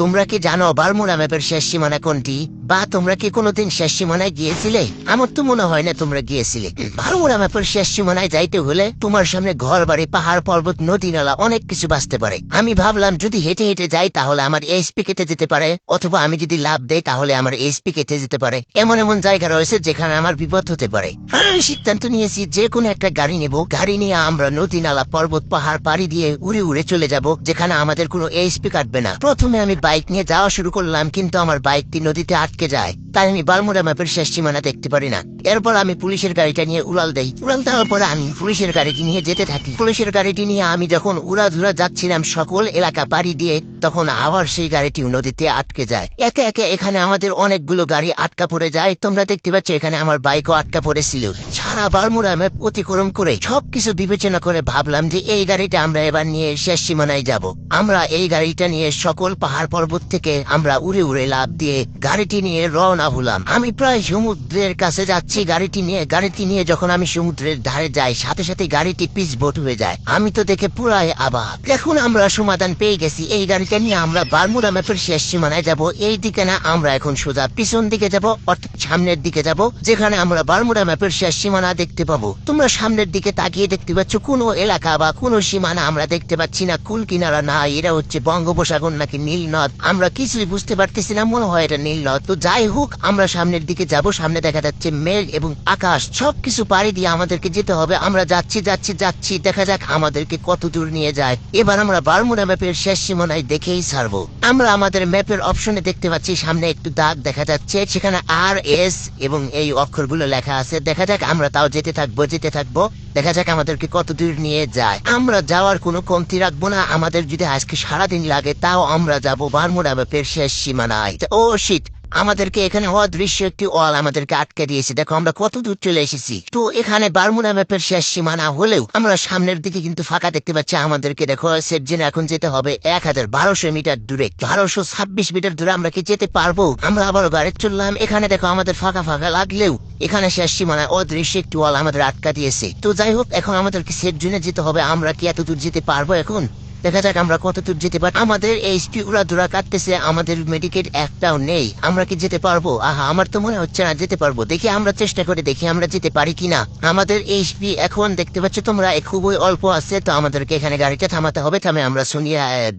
তোমরা কি জানো বারমুড়া ম্যাপের শেষ সীমানা কোনটি? বা তোমরা কি কোনোদিন শেষ সীমানায় গিয়েছিলে? আমার তো মনে হয় না তোমরা গিয়েছিলে। বারমুড়া ম্যাপের শেষ সীমানায় যাইতে হলে তোমার সামনে ঘর বাড়ি পাহাড়, পর্বত, নদী, নালা, অনেক কিছু বাঁচতে পারে। আমি ভাবলাম, যদি হেঁটে হেঁটে যাই, তাহলে আমার এইচপি কেটে যেতে পারে। অথবা আমি যদি লাভ দেই, তাহলে আমার এইচপি কেটে যেতে পারে। এমন এমন জায়গা রয়েছে যেখানে আমার বিপদ হতে পারে। আমি সিদ্ধান্ত নিয়েছি, যে কোনো একটা গাড়ি নেব। গাড়ি নিয়ে আমরা নদী, নালা, পর্বত, পাহাড়, পাড়ি দিয়ে উড়ে উড়ে চলে যাব, যেখানে আমাদের কোনো এইচপি কাটবে না। প্রথমে আমি বাইক নিয়ে যাওয়া শুরু করলাম কিন্তু আমার বাইকটি নদীতে আটকে যায়। তাই আমি বালমুড়া ম্যাপের শেষ সীমানা দেখতে পারি না। এরপর আমি পুলিশের গাড়িটা নিয়ে উড়াল দেই। উড়াল দেওয়ার পরে আমি পুলিশের গাড়িটি নিয়ে যেতে থাকি। পুলিশের গাড়িটি নিয়ে আমি যখন উড়াধুরা যাচ্ছিলাম সকল এলাকা পাড়ি দিয়ে, তখন আবার সেই গাড়িটি নদীতে আটকে যায়। একে একে এখানে আমাদের অনেকগুলো গাড়ি আটকা পড়ে যায়। তোমরা দেখতে পাচ্ছ এখানে আমার বাইকও আটকা পড়েছিল। সারা বারমুড়া ম্যাপ অতিক্রম করে সবকিছু বিবেচনা করে ভাবলাম যে এই গাড়িটা আমরা এবার নিয়ে শেষ সীমানায় যাব। আমরা এই গাড়িটা নিয়ে সকল পাহাড় পর্বত থেকে আমরা উড়ে উড়ে লাভ দিয়ে গাড়িটি নিয়ে রওনা হলাম আমি প্রায় সমুদ্রের কাছে যাচ্ছি, গাড়িটি নিয়ে গাড়িটি নিয়ে যখন আমি সমুদ্রের ধারে যাই, সাথে সাথে গাড়িটি পিচ বোট হয়ে যায়। আমি তো দেখে পুরাই আবার এখন আমরা সমাধান পেয়ে গেছি। এই গাড়িটা নিয়ে আমরা বারমুড়া ম্যাপের শেষ সীমানায় যাব। এই দিকে না, আমরা এখন সোজা পিছন দিকে যাব, অর্থাৎ সামনের দিকে যাব, যেখানে আমরা বারমুড়া ম্যাপের শেষ সীমানা দেখতে পাবো। তোমরা সামনের দিকে তাকিয়ে দেখতে পাচ্ছ, কোনো এলাকা বা কোনো সীমানা আমরা দেখতে পাচ্ছি না। কুল কিনারা না এরা হচ্ছে বঙ্গোপসাগর নাকি নীল নদ। আমরা কিছুই বুঝতে পারতেছি না, মনে হয় এটা নীল নদ। তো যাই হোক আমরা সামনের দিকে যাব, সামনে দেখা যাচ্ছে মেঘ এবং আকাশ। সবকিছু পাড়ি দিয়ে আমাদেরকে যেতে হবে। আমরা যাচ্ছি যাচ্ছি যাচ্ছি। দেখা যাক আমাদেরকে কত দূর নিয়ে যায়। এবার আমরা বারমুড়া ম্যাপের শেষ সীমানায় দেখেই ছাড়বো। আমরা আমাদের ম্যাপের অপশনে দেখতে পাচ্ছি, সামনে একটু দাগ দেখা যাচ্ছে। সেখানে আর এস এবং এই অক্ষরগুলো লেখা আছে। দেখা যাক আমরা তাও যেতে থাকব যেতে থাকব। দেখা যাক আমাদেরকে কত দূর নিয়ে যায়। আমরা যাওয়ার কোনো কমতি রাখব না। আমাদের যদি আজকে সারাদিন লাগে, তাও আমরা যাব বারমুড়া ম্যাপের শেষ সীমানায়। ও শীত আমাদেরকে এখানে অদৃশ্য একটি ওয়াল আমাদেরকে আটকে দিয়েছে। দেখো, আমরা কত দূর চলে এসেছি। তো এখানে বারমুডা ম্যাপের শেষ সীমানা হলেও আমরা সামনের দিকে কিন্তু ফাঁকা দেখতে পাচ্ছি। আমাদেরকে দেখো, সেফজেনে এখন যেতে হবে এক হাজার বারোশো মিটার দূরে। বারোশো ছাব্বিশ মিটার দূরে আমরা কি যেতে পারব? আমরা আবার গাড়ি চললাম। এখানে দেখো, আমাদের ফাঁকা ফাঁকা লাগলেও এখানে শেষ সীমানায় অদৃশ্য একটি ওয়াল আমাদের আটকা দিয়েছে। তো যাই হোক, এখন আমাদেরকে সেফ জোনে যেতে হবে। আমরা কি এত দূর যেতে পারব এখন? দেখা যাক আমরা কত দূর যেতে পারি আমাদের এইচপি উড়া দূরা কাটতেছে, আমাদের মেডিকেট একটাও নেই। আমরা কি যেতে পারব? আহা, আমার তো মনে হচ্ছে না যেতে পারব। দেখি আমরা চেষ্টা করে দেখি আমরা যেতে পারি কিনা। আমাদের এইচপি এখন দেখতে পাচ্ছ তোমরা খুবই অল্প আছে, তো আমাদেরকে এখানে গাড়িটা থামাতে হবে। থামে আমরা শুনি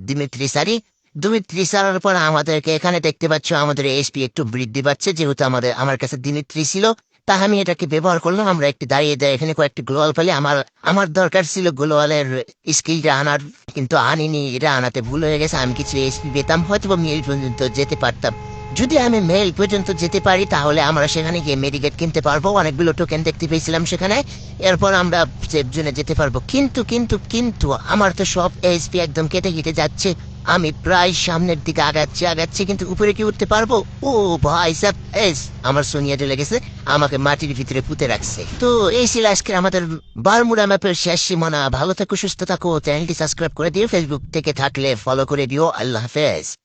দিমিত্রি সারি দিমিত্রি সারার পর আমাদেরকে এখানে দেখতে পাচ্ছ, আমাদের এইচপি একটু বৃদ্ধি পাচ্ছে, যেহেতু আমাদের আমার কাছে দিমিত্রি ছিল। তা আমি এটাকে ব্যবহার করলাম, আমরা একটু দাঁড়িয়ে দেয়, এখানে কয়েকটি গ্লোয়াল পেলে আমার আমার দরকার ছিল গ্লোয়ালের স্কিলটা আনার, কিন্তু আনিনি, এটা আনাতে ভুল হয়ে গেছে, আমি কিছু এসপি পেতাম হয়তো মেল পর্যন্ত যেতে পারতাম। যদি আমি মেল পর্যন্ত যেতে পারি, তাহলে আমরা সেখানে গিয়ে মেডিকেট কিনতে পারব, অনেকগুলো টোকেন দেখতে পেয়েছিলাম সেখানে, এরপর আমরা সেফ জোনে যেতে পারব। কিন্তু কিন্তু কিন্তু, আমার তো সব এসপি একদম কেটে কেটে যাচ্ছে, আমি প্রায় সামনের দিকে আগাচ্ছি আগাচ্ছি, কিন্তু উপরে কি উঠতে পারব? ও ভাই সাব এস আমার সোনিয়া চলে গেছে আমাকে মাটির ভিতরে পুঁতে রাখছে। তো এই ছিল আজকের আমাদের বারমুডা ম্যাপের শেষ সীমানা। ভালো থাকো, সুস্থ থাকো। চ্যানেলটি সাবস্ক্রাইব করে দিও। ফেসবুক থেকে থাকলে ফলো করে দিও। আল্লাহ হাফেজ।